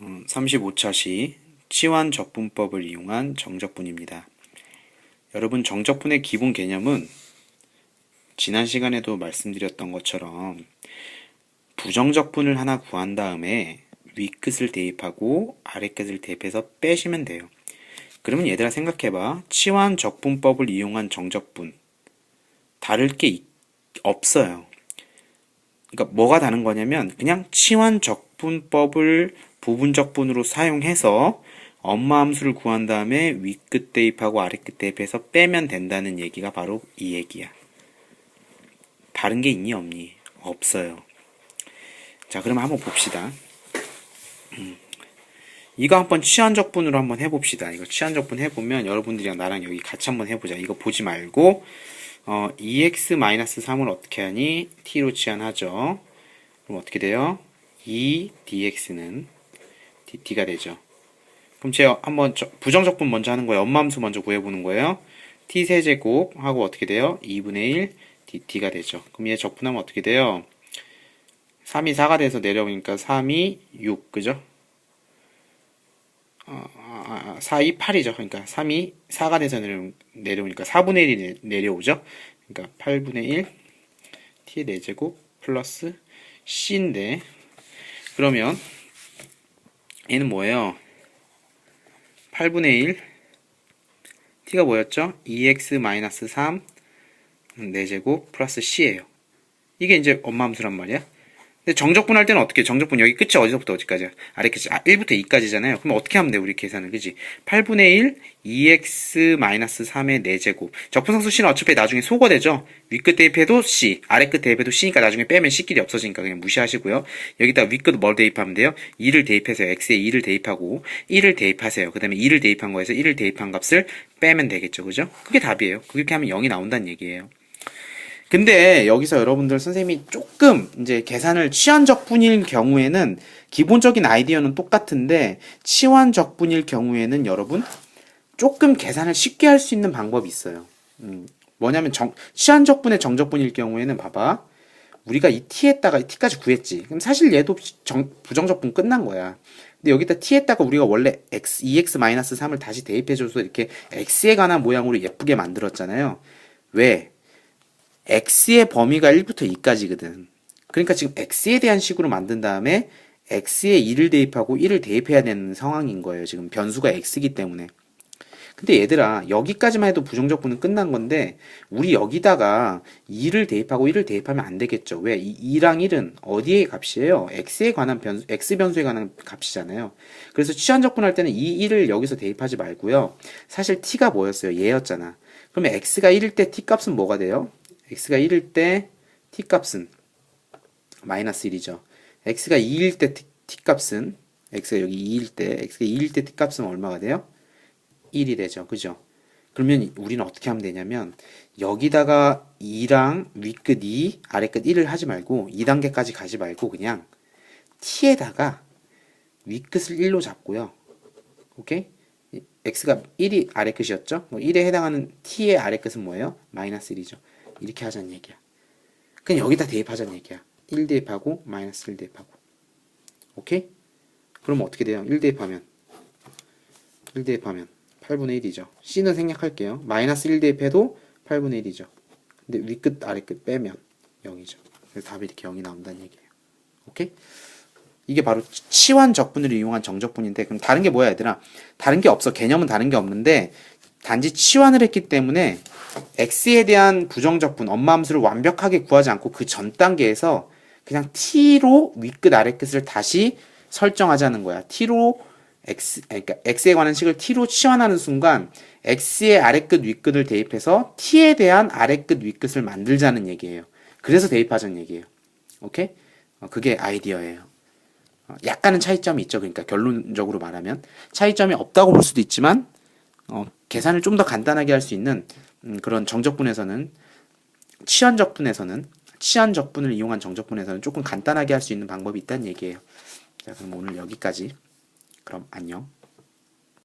어, 35차 시 치환 적분법을 이용한 정적분입니다. 여러분 정적분의 기본 개념은 지난 시간에도 말씀드렸던 것처럼 부정적분을 하나 구한 다음에 윗끝을 대입하고 아랫끝을 대입해서 빼시면 돼요. 그러면 얘들아 생각해봐. 치환 적분법을 이용한 정적분 다를 게 있- 없어요. 그러니까 뭐가 다른 거냐면 그냥 치환 적분법을 부분적분으로 사용해서 엄마 함수를 구한 다음에 윗끝 대입하고 아랫끝 대입해서 빼면 된다는 얘기가 바로 이 얘기야. 다른 게 있니 없니? 없어요. 자, 그럼 한번 봅시다. 음. 이거 한번 치환적분으로 한번 해봅시다. 이거 치환적분 해보면 여러분들이랑 나랑 여기 같이 한번 해보자. 이거 보지 말고 어, 2x-3을 어떻게 하니? t로 치환하죠. 그럼 어떻게 돼요? 2dx는 dt가 되죠. 그럼 제가 한번 저- 부정적분 먼저 하는 거예요. 엄마함수 먼저 구해보는 거예요. t 세제곱 하고 어떻게 돼요? 2분의 1 dt가 되죠. 그럼 얘 적분하면 어떻게 돼요? 3이 4가 돼서 내려오니까 3이 6, 그죠? 어, 4이 8이죠. 그러니까 3이 4가 돼서 내려, 내려오니까 4분의 1이 내려오죠. 그러니까 8분의 1 t 4제곱 플러스 c인데 그러면 얘는 뭐예요? 8분의 1 t가 뭐였죠? 2x-3 4제곱 플러스 c예요. 이게 이제 엄마 함수란 말이야. 정적분 할 때는 어떻게? 해? 정적분 여기 끝이 어디서부터 어디까지야? 아래 끝이 아, 1부터 2까지잖아요. 그럼 어떻게 하면 돼? 우리 계산을 그지? 8분의 1 2x-3의 4제곱. 적분상수 c는 어차피 나중에 소거되죠. 윗끝 대입해도 c, 아래끝 대입해도 c니까 나중에 빼면 c끼리 없어지니까 그냥 무시하시고요. 여기다 윗끝 뭘 대입하면 돼요? 2를 대입해서요. x에 2를 대입하고 1을 대입하세요. 그 다음에 2를 대입한 거에서 1을 대입한 값을 빼면 되겠죠. 그죠? 그게 답이에요. 그렇게 하면 0이 나온다는 얘기예요. 근데 여기서 여러분들 선생님이 조금 이제 계산을 치환적분일 경우에는 기본적인 아이디어는 똑같은데 치환적분일 경우에는 여러분 조금 계산을 쉽게 할 수 있는 방법이 있어요. 음, 뭐냐면 정, 치환적분의 정적분일 경우에는 봐봐. 우리가 이 t에다가 t까지 구했지. 그럼 사실 얘도 정, 부정적분 끝난 거야. 근데 여기다 t에다가 우리가 원래 x, 2x-3을 다시 대입해줘서 이렇게 x에 관한 모양으로 예쁘게 만들었잖아요. 왜? X의 범위가 1부터 2까지거든. 그러니까 지금 x에 대한 식으로 만든 다음에 x에 2를 대입하고 1을 대입해야 되는 상황인 거예요. 지금 변수가 x이기 때문에. 근데 얘들아, 여기까지만 해도 부정적분은 끝난 건데, 우리 여기다가 2를 대입하고 1을 대입하면 안 되겠죠. 왜? 이 2랑 1은 어디의 값이에요? x에 관한 변수, x 변수에 관한 값이잖아요. 그래서 치환적분 할 때는 이 1을 여기서 대입하지 말고요. 사실 t가 뭐였어요? 얘였잖아. 그러면 x가 1일 때 t 값은 뭐가 돼요? X가 1일 때 t 값은 마이너스 1이죠. x가 2일 때 t, t 값은 x가 여기 2일 때 x가 2일 때 t 값은 얼마가 돼요? 1이 되죠. 그죠? 그러면 우리는 어떻게 하면 되냐면 여기다가 2랑 윗끝 2, 아래끝 1을 하지 말고 2단계까지 가지 말고 그냥 t에다가 윗끝을 1로 잡고요. 오케이? 이- x가 1이 아래끝이었죠? 뭐 1에 해당하는 t의 아래끝은 뭐예요? 마이너스 1이죠. 이렇게 하자는 얘기야. 그냥 여기다 대입하자는 얘기야. 1 대입하고 마이너스 1 대입하고. 오케이? 그럼 어떻게 돼요? 1 대입하면 1 대입하면 8분의 1이죠. c는 생략할게요. 마이너스 1 대입해도 8분의 1이죠. 근데 윗끝 아래끝 빼면 0이죠. 그래서 답이 이렇게 0이 나온다는 얘기예요. 오케이? 이게 바로 치환 적분을 이용한 정적분인데 그럼 다른 게 뭐야 얘들아? 다른 게 없어. 개념은 다른 게 없는데 단지 치환을 했기 때문에 x에 대한 부정적분 엄마 함수를 완벽하게 구하지 않고 그 전 단계에서 그냥 t로 윗끝 아래끝을 다시 설정하자는 거야. t로 x 그러니까 x에 관한 식을 t로 치환하는 순간 x의 아래끝 윗끝을 대입해서 t에 대한 아래끝 윗끝을 만들자는 얘기예요. 그래서 대입하자는 얘기예요. 오케이? 어, 그게 아이디어예요. 어, 약간은 차이점이 있죠. 그러니까 결론적으로 말하면 차이점이 없다고 볼 수도 있지만 어, 계산을 좀 더 간단하게 할 수 있는 음, 그런 정적분에서는 치환적분에서는 치환적분을 이용한 정적분에서는 조금 간단하게 할 수 있는 방법이 있다는 얘기예요. 자, 그럼 오늘 여기까지. 그럼 안녕.